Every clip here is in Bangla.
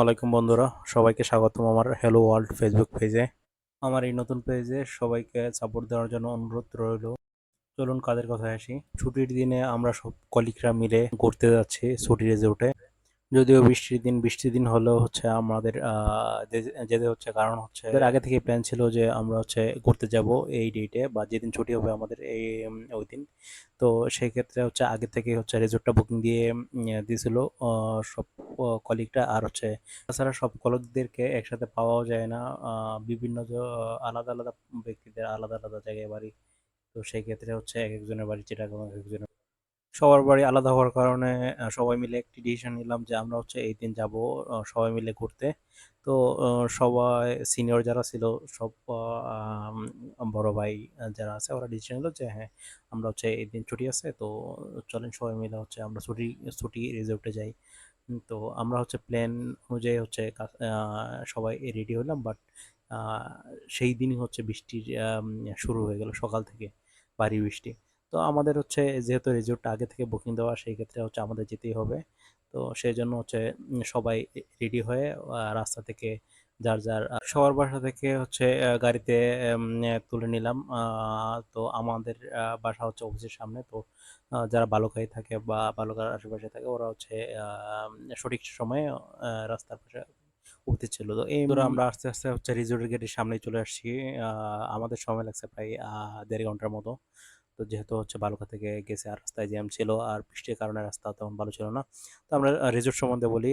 আলাইকুম বন্ধুরা, সবাইকে স্বাগতম আমার হ্যালো ওয়ার্ল্ড ফেসবুক পেজে আমার এই নতুন পেজে সবাইকে সাপোর্ট দেওয়ার জন্য অনুরোধ রইল। চলুন কাজের কথায় আসি। ছুটির দিনে আমরা সব কলিকরা মিলে ঘুরতে যাচ্ছি ছুটি রিজোর্টে যদিও বৃষ্টির দিন বৃষ্টির দিন হলেও হচ্ছে আমাদের যেতে হচ্ছে কারণ হচ্ছে আগে থেকে প্ল্যান ছিল যে আমরা হচ্ছে ঘুরতে যাব এই ডেটে বা যেদিন ছুটি হবে আমাদের এই ওই দিন। তো সেই ক্ষেত্রে হচ্ছে আগে থেকে হচ্ছে রিসোর্টটা বুকিং দিয়ে দিয়েছিল সব কলিগটা আর হচ্ছে তাছাড়া সব কলিগদেরকে একসাথে পাওয়াও যায় না বিভিন্ন আলাদা আলাদা ব্যক্তিদের আলাদা আলাদা জায়গায় বাড়ি। তো সেই ক্ষেত্রে হচ্ছে এক একজনের বাড়ি চিটাগাং এক একজনের সবার বাড়ি আলাদা হওয়ার কারণে সবাই মিলে একটি ডিসিশন নিলাম যে আমরা হচ্ছে এই দিন যাব সবাই মিলে ঘুরতে। তো সবাই সিনিয়র যারা ছিল, সব বড় ভাই যারা আছে, ওরা ডিসিশন নিল যে হ্যাঁ আমরা হচ্ছে এই দিন ছুটি আছে, তো চলেন সবাই মিলে হচ্ছে আমরা ছুটি ছুটি রিসোর্টে যাই। তো আমরা হচ্ছে প্ল্যান অনুযায়ী হচ্ছে সবাই রেডি হলাম বাট সেই দিনই হচ্ছে বৃষ্টির শুরু হয়ে গেল সকাল থেকে, ভারী বৃষ্টি। তো আমাদের হচ্ছে যেহেতু রিসোর্টটা আগে থেকে বুকিং দেওয়া, সেই ক্ষেত্রে হচ্ছে আমাদের যেতেই হবে। তো সেই জন্য হচ্ছে সবাই রেডি হয়ে রাস্তা থেকে যার যার সবার বাসা থেকে হচ্ছে গাড়িতে তুলে নিলাম। তো আমাদের বাসা হচ্ছে অফিসের সামনে। তো যারা বালুকায় থাকে বা বালুকার আশেপাশে থাকে, ওরা হচ্ছে সঠিক সময়ে রাস্তার পাশে উঠতেছিল তো এই আমরা আস্তে আস্তে হচ্ছে রিজোর্টের গেটের সামনেই চলে আসছি। আমাদের সময় লাগছে প্রায় দেড় ঘণ্টার মতো। তো যেহেতু হচ্ছে বালুকা থেকে গেছে আর রাস্তায় জ্যাম ছিল আর বৃষ্টির কারণে রাস্তা তেমন ভালো ছিল না। তো আমরা রিসোর্ট সম্বন্ধে বলি,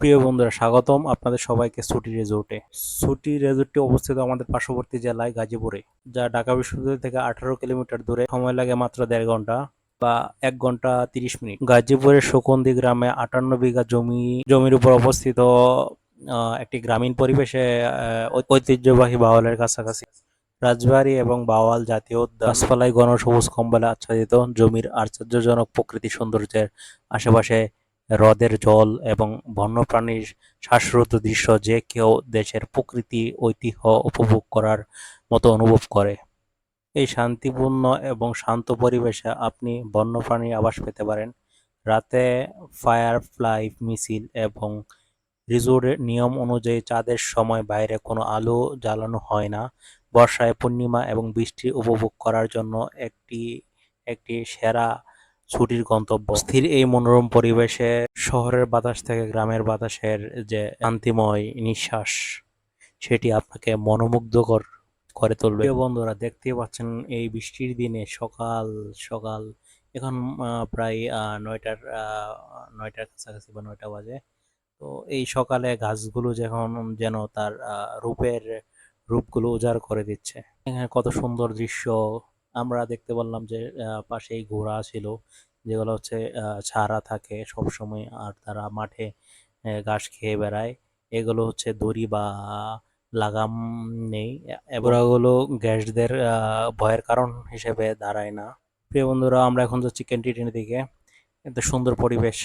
প্রিয় বন্ধুরা, স্বাগতম আপনাদের সবাইকে ছুটি রিসোর্টে ছুটি রিসোর্টটি অবস্থিত আমাদের পার্শ্ববর্তী জেলায় গাজীপুরে, যা ঢাকা বিশ্ববিদ্যালয় থেকে আঠারো কিলোমিটার দূরে, সময় লাগে মাত্র দেড় ঘণ্টা বা এক ঘণ্টা তিরিশ মিনিট। গাজীপুরের শকুন্দি গ্রামে আটান্ন বিঘা জমি, জমির উপর অবস্থিত একটি গ্রামীণ পরিবেশে ঐতিহ্যবাহী বাওয়ালের কাছাকাছি। রাজবাড়ী এবং বাওয়াল জাতীয় উদ্যান গাছপালায় ঘন সবুজ কম্বলে আচ্ছাদিত জমির আশ্চর্যজনক প্রকৃতি সৌন্দর্যের আশেপাশে হ্রদের জল এবং বন্যপ্রাণীর শ্বাসরুদ্ধ দৃশ্য যে কেউ দেশের প্রকৃতি, ঐতিহ্য উপভোগ করার মতো অনুভব করে। এই শান্তিপূর্ণ এবং শান্ত পরিবেশে আপনি বন্যপ্রাণীর আবাস পেতে পারেন। রাতে ফায়ারফ্লাই মিছিল এবং রিসোর্টের নিয়ম অনুযায়ী চাঁদের সময় বাইরে কোনো আলো জ্বালানো হয় না। বর্ষায় পূর্ণিমা এবং বৃষ্টি উপভোগ করার জন্য একটি একটি সেরা ছুটির গন্তব্য। স্থির এই মনোরম পরিবেশে শহরের বাতাস থেকে গ্রামের বাতাসের যে শান্তিময় নিঃশ্বাস, সেটি আপনাকে মনোমুগ্ধকর করে তুলবে। বন্ধুরা, দেখতেই পাচ্ছেন এই বৃষ্টির দিনে সকাল সকাল এখন প্রায় নয়টার নয়টার কাছাকাছি বা নয়টা বাজে। তো এই সকালে গাছগুলো যখন যেন তার রূপের রূপগুলো উজাড় করে দিচ্ছে। এখানে কত সুন্দর দৃশ্য। আমরা দেখতে পারলাম যে পাশেই ঘোড়া ছিল যেগুলো হচ্ছে ছাড়া থাকে সব সময় আর তারা মাঠে ঘাস খেয়ে বেড়ায়। এগুলো হচ্ছে দড়ি বা লাগাম নেই। এবং ওগুলো গ্যাসদের ভয়ের কারণ হিসেবে দাঁড়ায় না। প্রিয় বন্ধুরা আমরা এখন যাচ্ছি ক্যান্টিনের দিকে। এত সুন্দর পরিবেশ।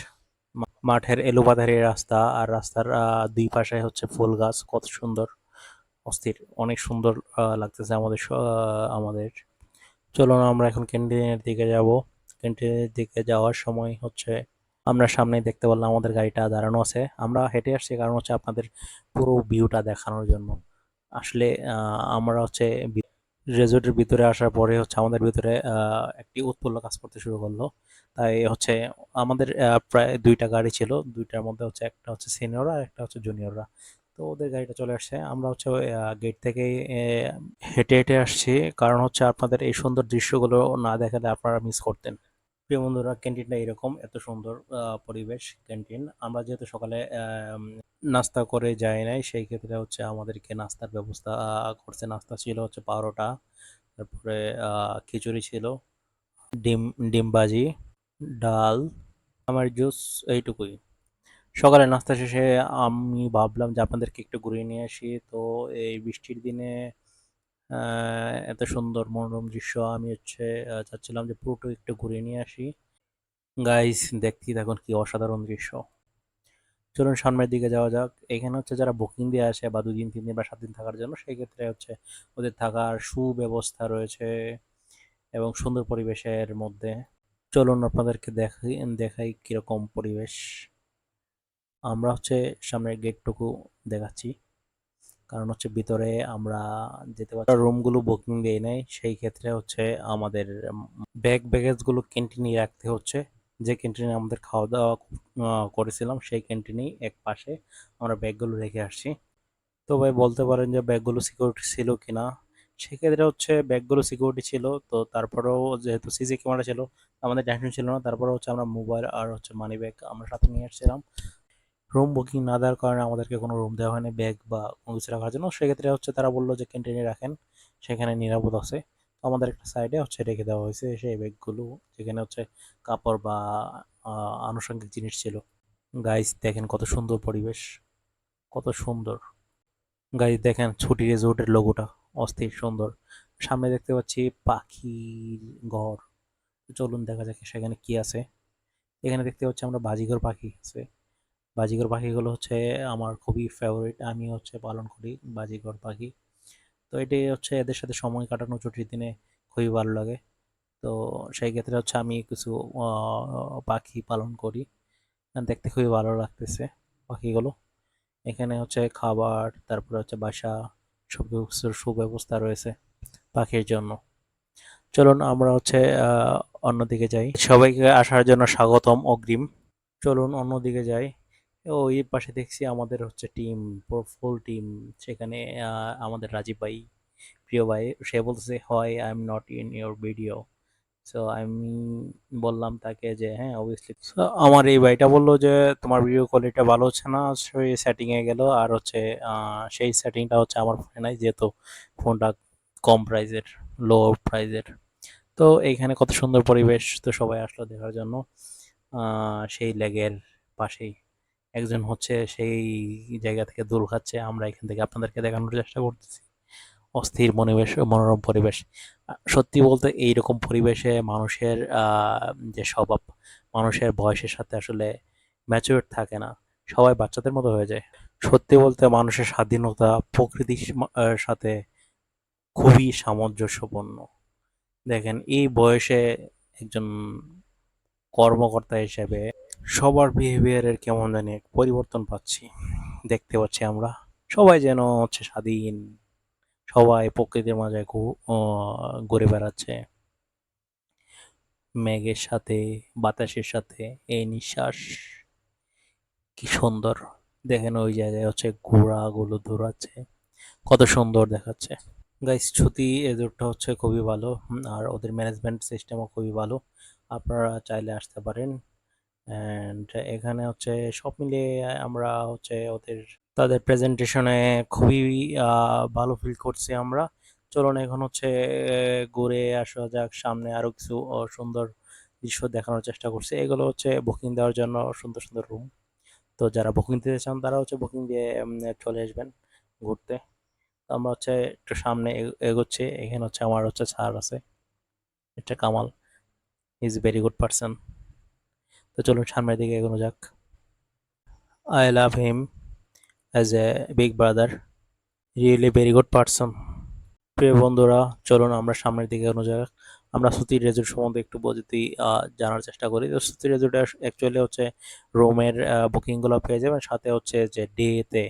মাঠের এলোপাথারি রাস্তা আর রাস্তার দুই পাশে হচ্ছে ফুল গাছ কত সুন্দর। অস্থির, অনেক সুন্দর লাগতেছে আমাদের আমাদের। চলুন আমরা এখন ক্যান্টিনের দিকে যাব। ক্যান্টিনের দিকে যাওয়ার সময় হচ্ছে আমরা সামনে দেখতে পারলাম আমাদের গাড়িটা দাঁড়ানো আছে। আমরা হেঁটে আসছি কারণ হচ্ছে আপনাদের পুরো ভিউটা দেখানোর জন্য। আসলে আমরা হচ্ছে রেজর্টের ভিতরে আসার পরে হচ্ছে আমাদের ভিতরে একটি উৎফুল্ল কাজ করতে শুরু করল। তাই হচ্ছে আমাদের প্রায় দুইটা গাড়ি ছিল। দুইটার মধ্যে হচ্ছে একটা হচ্ছে সিনিয়ররা আর একটা হচ্ছে জুনিয়ররা তো ওদের গাড়িটা চলে আসছে। আমরা হচ্ছে গেট থেকে হেঁটে হেঁটে আসছি। কারণ হচ্ছে আপনাদের এই সুন্দর দৃশ্যগুলো না দেখালে আপনারা মিস করতেন। প্রিয় বন্ধুরা ক্যান্টিনটা এরকম, এত সুন্দর পরিবেশ ক্যান্টিন আমরা যেহেতু সকালে নাস্তা করে যাই নাই, সেই ক্ষেত্রে হচ্ছে আমাদেরকে নাস্তার ব্যবস্থা করছে। নাস্তা ছিল হচ্ছে পারোটা, তারপরে খিচুড়ি ছিল, ডিম ডিম ভাজি, ডাল, আমার জুস, এইটুকুই। সকালে নাস্তা শেষে আমি ভাবলাম যে আপনাদেরকে একটু ঘুরিয়ে নিয়ে আসি। তো এই বৃষ্টির দিনে এত সুন্দর মনোরম দৃশ্য আমি হচ্ছে চাচ্ছিলাম যে পুরোটা একটু ঘুরিয়ে নিয়ে আসি। গাইস দেখতেই থাকুন কি অসাধারণ দৃশ্য। চলুন সামনের দিকে যাওয়া যাক। এখানে হচ্ছে যারা বুকিং দিয়ে আসে বা দুদিন, তিন দিন বা সাত দিন থাকার জন্য সেই ক্ষেত্রে হচ্ছে ওদের থাকার সুব্যবস্থা রয়েছে এবং সুন্দর পরিবেশের মধ্যে। চলুন আপনাদেরকে দেখাই দেখাই কীরকম পরিবেশ। আমরা হচ্ছে সামনের গেটটুকু দেখাচ্ছি। কারণ হচ্ছে ভিতরে আমরা যেতে পারছি রুমগুলো বুকিং দিয়ে নেই, সেই ক্ষেত্রে হচ্ছে আমাদের ব্যাগ ব্যাগেজগুলো ক্যান্টিনে রাখতে হচ্ছে। যে ক্যান্টিনে আমাদের খাওয়া দাওয়া করেছিলাম, সেই ক্যান্টিনেই এক পাশে আমরা ব্যাগগুলো রেখে আসছি। তো ভাই বলতে পারেন যে ব্যাগগুলো সিকিউরিটি ছিল কিনা? সেক্ষেত্রে হচ্ছে ব্যাগগুলো সিকিউরিটি ছিল, তো তারপরেও যেহেতু সিসি ক্যামেরা ছিল, আমাদের টেনশন ছিল না। তারপরে হচ্ছে আমরা মোবাইল আর হচ্ছে মানি ব্যাগ আমরা সাথে নিয়ে এসেছিলাম রুম বুকিং না দেওয়ার কারণে আমাদেরকে কোনো রুম দেওয়া হয়নি ব্যাগ বা কোনো কিছু রাখার জন্য। সেক্ষেত্রে হচ্ছে তারা বলল যে ক্যান্টিনে রাখেন, সেখানে নিরাপদ আছে। তো আমাদের একটা সাইডে হচ্ছে রেখে দেওয়া হয়েছে সেই ব্যাগগুলো যেখানে হচ্ছে কাপড় বা আনুষঙ্গিক জিনিস ছিল। গাইস দেখেন কত সুন্দর পরিবেশ, কত সুন্দর। গাইস দেখেন ছুটি রিসোর্টের লোগোটা অস্থির সুন্দর। সামনে দেখতে পাচ্ছি পাখির ঘর। চলুন দেখা যাক সেখানে কি আছে। এখানে দেখতে পাচ্ছি আমরা বাজিঘর পাখি আছে। বাজিঘর পাখিগুলো হচ্ছে আমার খুবই ফেভারিট আমি হচ্ছে পালন করি বাজিঘর পাখি। তো এটি হচ্ছে এদের সাথে সময় কাটানো ছুটির দিনে খুবই ভালো লাগে। তো সেই ক্ষেত্রে হচ্ছে আমি কিছু পাখি পালন করি। দেখতে খুবই ভালো লাগতেছে পাখিগুলো। এখানে হচ্ছে খাবার, তারপরে হচ্ছে বাসা সব কিছুর সুব্যবস্থা রয়েছে পাখির জন্য। চলুন আমরা হচ্ছে অন্যদিকে যাই। সবাইকে আসার জন্য স্বাগতম অগ্রিম। চলুন অন্যদিকে যাই। ওই পাশে দেখছি আমাদের হচ্ছে টিম ফুল টিম সেখানে আমাদের রাজীব ভাই, প্রিয় ভাই, সে বলছে হয় I am not in your video so আমি বললাম তাকে যে হ্যাঁ অবভিয়াসলি আমার এই ভাইটা বলল যে, তোমার ভিডিও কোয়ালিটিটা ভালো হচ্ছে না, সেই সেটিংয়ে গেল, আর হচ্ছে সেই সেটিংটা হচ্ছে আমার ফোনে নাই, যেহেতু ফোনটা কম প্রাইজের লো প্রাইজের তো এইখানে কত সুন্দর পরিবেশ, তো সবাই আসলো দেখার জন্য সেই লেগের পাশেই। একজন হচ্ছে সেই জায়গা থেকে দোল খাচ্ছে, আমরা এখান থেকে আপনাদেরকে দেখানোর চেষ্টা করতেছি। অস্থির পরিবেশ মনোরম পরিবেশ। সত্যি বলতে এইরকম পরিবেশে মানুষের যে স্বভাব, মানুষের বয়সের সাথে আসলে ম্যাচিউর থাকে না। সবাই বাচ্চাদের মতো হয়ে যায়। সত্যি বলতে মানুষের স্বাধীনতা প্রকৃতির সাথে খুবই সামঞ্জস্যপূর্ণ। দেখেন, এই বয়সে একজন কর্মকর্তা হিসেবে সবার বিহেভিয়ারের কেমন জানি এক পরিবর্তন পাচ্ছি। দেখতে পাচ্ছি আমরা সবাই যেন হচ্ছে স্বাধীন, সবাই প্রকৃতির মাঝে ঘুরে বেড়াচ্ছে। মেঘের সাথে, বাতাসের সাথে, এই নিঃশ্বাস, কি সুন্দর। দেখেন ওই জায়গায় হচ্ছে ঘোড়াগুলো দৌড়াচ্ছে, কত সুন্দর দেখাচ্ছে। গাইস ছুটি এদেরটা হচ্ছে খুবই ভালো, আর ওদের ম্যানেজমেন্ট সিস্টেমও খুবই ভালো। আপনারা চাইলে আসতে পারেন। অ্যান্ড এখানে হচ্ছে সব মিলিয়ে আমরা হচ্ছে ওদের, তাদের প্রেজেন্টেশনে খুবই ভালো ফিল করছি আমরা। চলুন এখন হচ্ছে ঘুরে আসা যাক, সামনে আরও কিছু সুন্দর দৃশ্য দেখানোর চেষ্টা করছি। এগুলো হচ্ছে বুকিং দেওয়ার জন্য সুন্দর সুন্দর রুম তো যারা বুকিং দিতে চান, তারা হচ্ছে বুকিং দিয়ে চলে আসবেন ঘুরতে। আমরা হচ্ছে একটু সামনে এগোচ্ছি। এখানে হচ্ছে আমার হচ্ছে স্যার আছে, এটা Kamal. Is very good person তো চলুন সামনের দিকে এগোনো যাক। I love him as a big brother really very good person প্রিয় বন্ধুরা, চলুন আমরা সামনের দিকে এগোনো যাক। আমরা সুতি রেজর্ট সম্বন্ধে একটু যদি জানার চেষ্টা করি। তো সুতি রেজর্ট অ্যাকচুয়ালি হচ্ছে রুমের বুকিংগুলো পেয়ে যাবেন, সাথে হচ্ছে যে ডেতে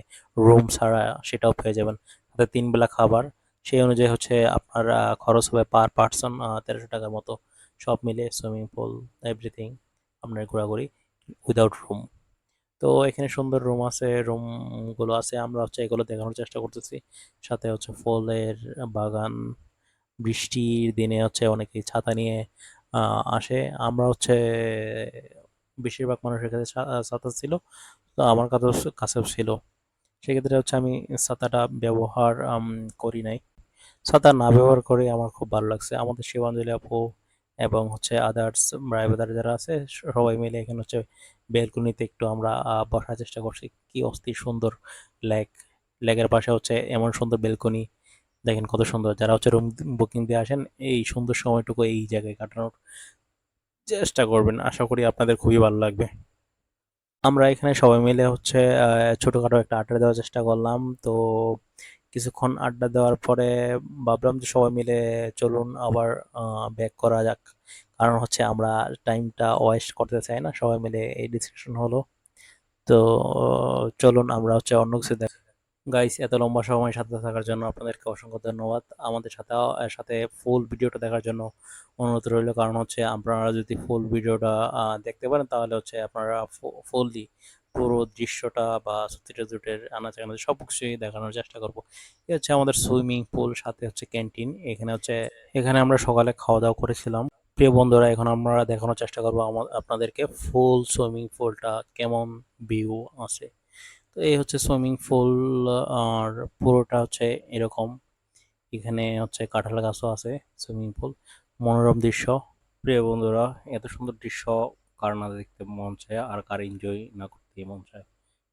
রুম ছাড়া সেটাও পেয়ে যাবেন। সাথে তিন বেলা খাবার, সেই অনুযায়ী হচ্ছে আপনার খরচ হবে পার পার্সন তেরোশো টাকার মতো। সব মিলে সুইমিং পুল এভরিথিং আপনার ঘোরাঘুরি উইদাউট রুম তো এখানে সুন্দর রুম আছে রুমগুলো আছে, আমরা হচ্ছে এগুলো দেখানোর চেষ্টা করতেছি। সাথে হচ্ছে ফলের বাগান বৃষ্টির দিনে হচ্ছে অনেকেই ছাতা নিয়ে আসে। আমরা হচ্ছে বেশিরভাগ মানুষের কাছে ছাতা ছিল, তো আমার কাছে কাছেও ছিল। সেক্ষেত্রে হচ্ছে আমি ছাতাটা ব্যবহার করি নাই। ছাতা না ব্যবহার করে আমার খুব ভালো লাগছে। আমাদের শিবাঞ্জলি আপু এবং হচ্ছে আদার্স ড্রাইভার যারা আছে, সবাই মিলে এখানে হচ্ছে বেলকনিতে একটু আমরা বসার চেষ্টা করছি। কি অস্থির সুন্দর লেক। লেকের পাশে হচ্ছে এমন সুন্দর বেলকনি। দেখেন কত সুন্দর। যারা হচ্ছে রুম বুকিং দিয়ে আসেন, এই সুন্দর সময়টুকু এই জায়গায় কাটানোর চেষ্টা করবেন। আশা করি আপনাদের খুবই ভালো লাগবে। আমরা এখানে সবাই মিলে হচ্ছে ছোটখাটো একটা আড্ডা দেওয়ার চেষ্টা করলাম। তো কিছুক্ষণ আড্ডা দেওয়ার পরে ভাবলাম যে সবাই মিলে চলুন আবার ব্যাক করা যাক। কারণ হচ্ছে আমরা টাইমটা ওয়েস্ট করতে চাই না। সবাই মিলে এই ডিসকাশন হলো। তো চলুন আমরা হচ্ছে অন্য কিছু দেখ গাইস এত লম্বা সময় সাথে থাকার জন্য আপনাদেরকে অসংখ্য ধন্যবাদ। আমাদের সাথে সাথে ফুল ভিডিওটা দেখার জন্য অনুরোধ রইল। কারণ হচ্ছে আপনারা যদি ফুল ভিডিওটা দেখতে পারেন, তাহলে হচ্ছে আপনারা ফুললি পুরো দৃশ্যটা বা সত্যিটা জুটের আনাচে কানাচে সব কিছুই দেখানোর চেষ্টা করব। এ হচ্ছে আমাদের সুইমিং পুল সাথে হচ্ছে ক্যান্টিন এখানে হচ্ছে, এখানে আমরা সকালে খাওয়া দাওয়া করেছিলাম। প্রিয় বন্ধুরা, এখন আমরা দেখানোর চেষ্টা করব আপনাদেরকে ফুল সুইমিং পুলটা কেমন ভিউ আছে। তো এই হচ্ছে সুইমিং পুল আর পুরোটা হচ্ছে এরকম। এখানে হচ্ছে কাঁঠাল গাছও আছে সুইমিং পুল। মনোরম দৃশ্য। প্রিয় বন্ধুরা এত সুন্দর দৃশ্য কার না দেখতে মন চায় আর কার এনজয় না করতে মন চায়।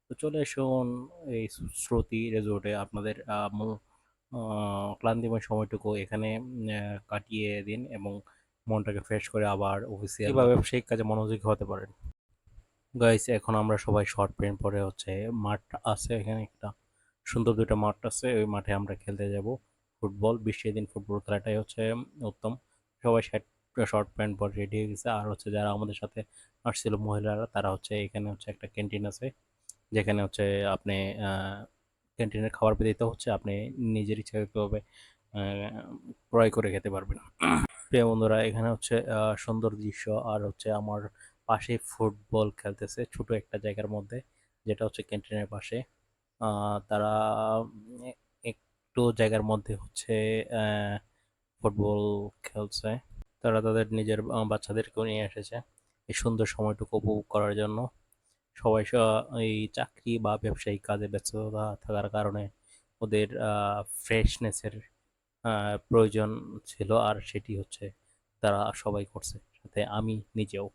তো চলে এসুন এই শ্রুতি রেজোর্টে আপনাদের মূল- ক্লান্তিময় সময়টুকু এখানে কাটিয়ে দিন এবং মনটাকে ফ্রেশ করে আবার অফিসিয়াল বা ব্যবসায়িক কাজে মনোযোগী হতে পারেন। গাইস এখন আমরা সবাই শর্ট প্যান্ট পরে হচ্ছে মাঠ আছে এখানে একটা। সুন্দর দুটো মাঠ আছে, ওই মাঠে আমরা খেলতে যাব। ফুটবল বৃষ্টির দিন ফুটবল খেলাটাই হচ্ছে উত্তম। সবাই শর্ট প্যান্ট পরে রেডি হয়ে গেছে। আর হচ্ছে যারা আমাদের সাথে আসছিল মহিলারা, তারা হচ্ছে এখানে হচ্ছে একটা ক্যান্টিন আছে। যেখানে হচ্ছে আপনি ক্যান্টিনের খাবার পেয়ে দিতে হচ্ছে আপনি নিজের ইচ্ছাকৃতভাবে ক্রয় করে খেতে পারবেন। প্রিয় বন্ধুরা, এখানে হচ্ছে সুন্দর দৃশ্য। আর হচ্ছে আমার পাশে ফুটবল খেলতেছে ছোট একটা জায়গার মধ্যে, যেটা হচ্ছে ক্যান্টিনের পাশে। তারা একটু জায়গার মধ্যে হচ্ছে ফুটবল খেলছে। তারা তাদের নিজের বাচ্চাদেরকেও নিয়ে এসেছে এই সুন্দর সময়টুকু উপভোগ করার জন্য। সবাই এই চাকরি বা ব্যবসায়িক কাজে ব্যস্ততা থাকার কারণে ওদের ফ্রেশনেসের প্রয়োজন ছিল আর সেটি হচ্ছে তারা সবাই করছে। সাথে আমি নিজেও।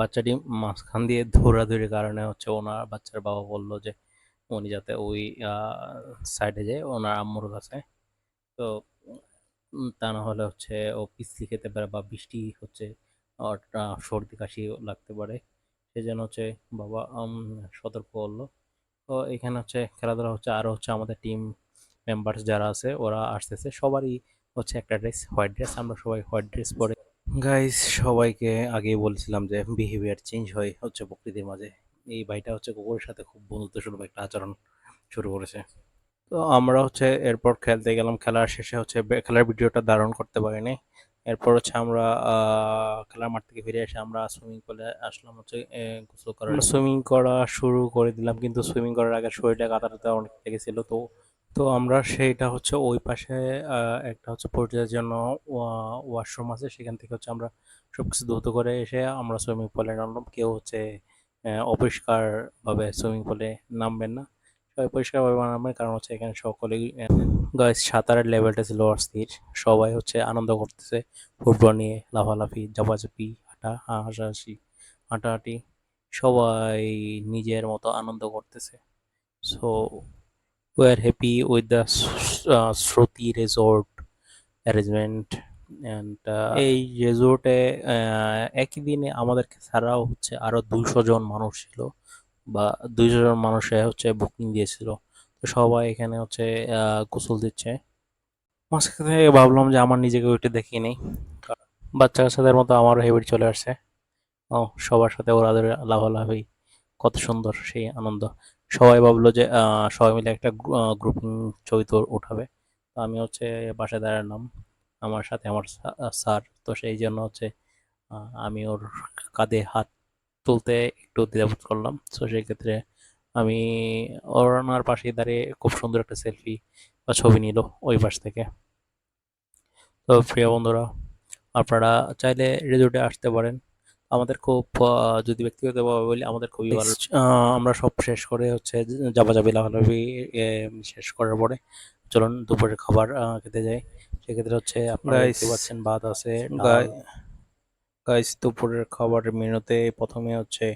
বাচ্চাটি মাঝখান দিয়ে দৌড়াদৌড়ির কারণে হচ্ছে ওনার বাচ্চার বাবা বলল যে উনি যাতে ওই সাইডে যায়, ওনার আম্মুর কাছে। তো তা না হলে হচ্ছে ও পিছলি খেতে পারে বা বৃষ্টি হচ্ছে সর্দি কাশি লাগতে পারে। সেই জন্য হচ্ছে বাবা সতর্ক করল তো এখানে হচ্ছে খেলাধুলা হচ্ছে আরও হচ্ছে আমাদের টিম মেম্বার্স যারা আছে, ওরা আসতেছে। সবারই হচ্ছে একটা ড্রেস হোয়াইট ড্রেস আমরা সবাই হোয়াইট ড্রেস পরে গাইস সবাইকে আগেই বলছিলাম যে বিহেভিয়ার চেঞ্জ হয় হচ্ছে প্রকৃতির মাঝে। এই ভাইটা হচ্ছে কুকুরের সাথে খুব বন্ধুত্বসুলভ একটা আচরণ শুরু করেছে। তো আমরা হচ্ছে এরপর খেলতে গেলাম। খেলার শেষে হচ্ছে খেলার ভিডিওটা ধারণ করতে পারিনি। এরপর হচ্ছে আমরা খেলার মাঠ থেকে ফিরে এসে আমরা সুইমিং পুলে আসলাম হচ্ছে গোসল করার সুইমিং করা শুরু করে দিলাম, কিন্তু সুইমিং করার আগে শরীরটা কাঁটাতে অনেক লেগেছিল, তো তো আমরা সেইটা হচ্ছে ওই পাশে একটা হচ্ছে পরিচয়ের জন্য ওয়াশরুম আছে। সেখান থেকে হচ্ছে আমরা সবকিছু দ্রুত করে এসে আমরা সুইমিং পুলে নামলাম। কেউ হচ্ছে অপরিষ্কারভাবে সুইমিং পুলে নামবেন না। সবাই পরিষ্কারভাবে নামবেন কারণ হচ্ছে এখানে সকলেই গাইস সাঁতারের লেভেলটা ছিল অস্থির সবাই হচ্ছে আনন্দ করতেছে ফুটবল নিয়ে, লাফালাফি জাপাজাপি হাঁটা, হাসাহাসি, হাঁটাহাঁটি। সবাই নিজের মতো আনন্দ করতেছে। So we are happy with the uh, Shruti resort arrangement and এই রেজর্টে একই দিনে আমাদেরকে ছাড়াও হচ্ছে আরও দুইশো জন মানুষ ছিল বা দুইশো জন মানুষে হচ্ছে বুকিং দিয়েছিল। তো সবাই এখানে হচ্ছে গোসল দিচ্ছে। মাঝখান থেকে ভাবলাম যে আমার নিজেকে ওইটা দেখি নেই। বাচ্চা কাচ্চাদের মতো আমারও হেবিট চলে আসছে। ও সবার সাথে ওরা লাভালাভি কত সুন্দর সেই আনন্দ। সবাই ভাবলো যে সবাই মিলে একটা গ্রুপ ছবি তো উঠাবে। তো আমি হচ্ছে বাসায় দাঁড়ালাম আমার সাথে আমার স্যার। তো সেই জন্য হচ্ছে আমি ওর কাঁধে হাত তুলতে একটু দ্বিধাবোধ করলাম। তো সেই ক্ষেত্রে আমি ওনার পাশে দাঁড়িয়ে খুব সুন্দর একটা সেলফি বা ছবি নিল ওই পাশ থেকে। তো প্রিয় বন্ধুরা, আপনারা চাইলে রেজর্টে আসতে পারেন। আমাদের খুব যদি ব্যক্তিগতভাবে বলি আমাদের খুবই ভালো আমরা সব শেষ করে হচ্ছে যাবাজাবি লাফালাফি এ, শেষ করার পরে চলুন দুপুরের খাবার খেতে যাই। সেক্ষেত্রে হচ্ছে আপনারা দেখতে পাচ্ছেন ভাত আছে গাইস দুপুরের খাবারের মেনুতে প্রথমে হচ্ছে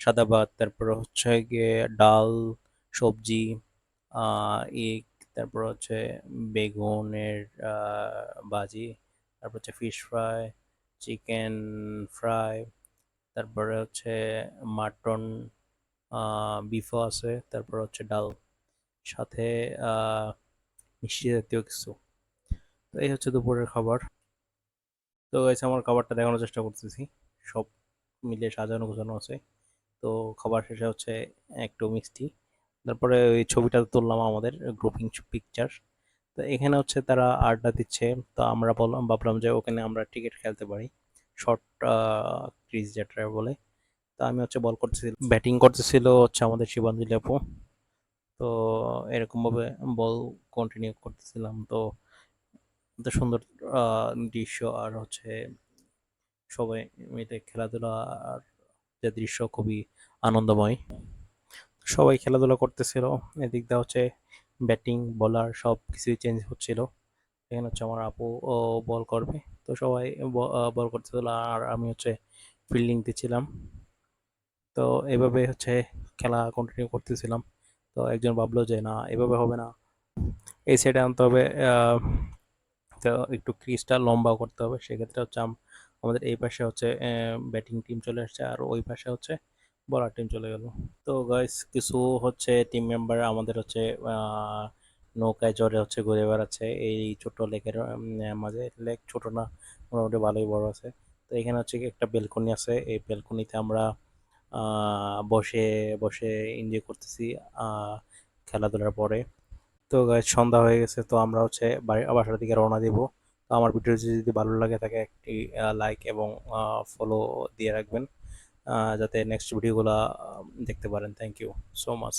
সাদা ভাত তারপর হচ্ছে গিয়ে ডাল সবজি আহ এগ তারপর হচ্ছে বেগুনের ভাজি তারপর হচ্ছে ফিশ ফ্রাই চিকেন ফ্রাই তারপরে হচ্ছে মাটন বিফও আছে, তারপর হচ্ছে ডাল, সাথে মিষ্টি জাতীয় কিছু। তো এই হচ্ছে দুপুরের খাবার। তো গাইস আমার খাবারটা দেখানোর চেষ্টা করতেছি। সব মিলিয়ে সাজানো গোছানো আছে। তো খাবার শেষে হচ্ছে একটু মিষ্টি। তারপরে ওই ছবিটা তুললাম আমাদের গ্রুপিং পিকচার তো এখানে হচ্ছে তারা আড্ডা দিচ্ছে। তো আমরা বললাম, ভাবলাম যে ওখানে আমরা ক্রিকেট খেলতে পারি। শর্ট ক্রিজ যেটা বলে। তো আমি হচ্ছে বল করতেছিল, ব্যাটিং করতেছিল হচ্ছে আমাদের শিবাঞ্জলি আপু তো এরকমভাবে বল কন্টিনিউ করতেছিলাম। তো এত সুন্দর দৃশ্য আর হচ্ছে সবাই মিলে খেলাধুলা আর যে দৃশ্য খুবই আনন্দময়। সবাই খেলাধুলা করতেছিল, এদিক দিয়ে হচ্ছে ব্যাটিং বলার সব কিছুই চেঞ্জ হচ্ছিল। এখানে হচ্ছে আমার আপু বল করবে। তো সবাই বল করতেছিল আর আমি হচ্ছে ফিল্ডিং দিচ্ছিলাম। তো এভাবে হচ্ছে খেলা কন্টিনিউ করতেছিলাম। তো একজন ভাবলো যে, না, এভাবে হবে না। এই সাইডে আনতে হবে তো একটু ক্রিজটা লম্বা করতে হবে। সেক্ষেত্রে হচ্ছে আম- আমাদের এই পাশে হচ্ছে ব্যাটিং টিম চলে আসছে আর ওই পাশে হচ্ছে বলার টিম চলে গেল। তো গাইস কিছু হচ্ছে টিম মেম্বার আমাদের হচ্ছে নৌকায় চড়ে হচ্ছে ঘুরে বেড়াচ্ছে। এই ছোট লেকের মাঝে লেক ছোট না, মোটামুটি ভালোই বড় আছে। তো এখানে হচ্ছে একটা বেলকনি আছে। এই বেলকনিতে আমরা বসে বসে এনজয় করতেছি খেলাধুলার পরে। তো সন্ধ্যা হয়ে গেছে, তো আমরা হচ্ছে বাসার দিকে রওনা দিব। তো আমার ভিডিওটি যদি ভালো লাগে তাকে একটি লাইক এবং ফলো দিয়ে রাখবেন। যাতে নেক্সট ভিডিওগুলো দেখতে পারেন। Thank you so much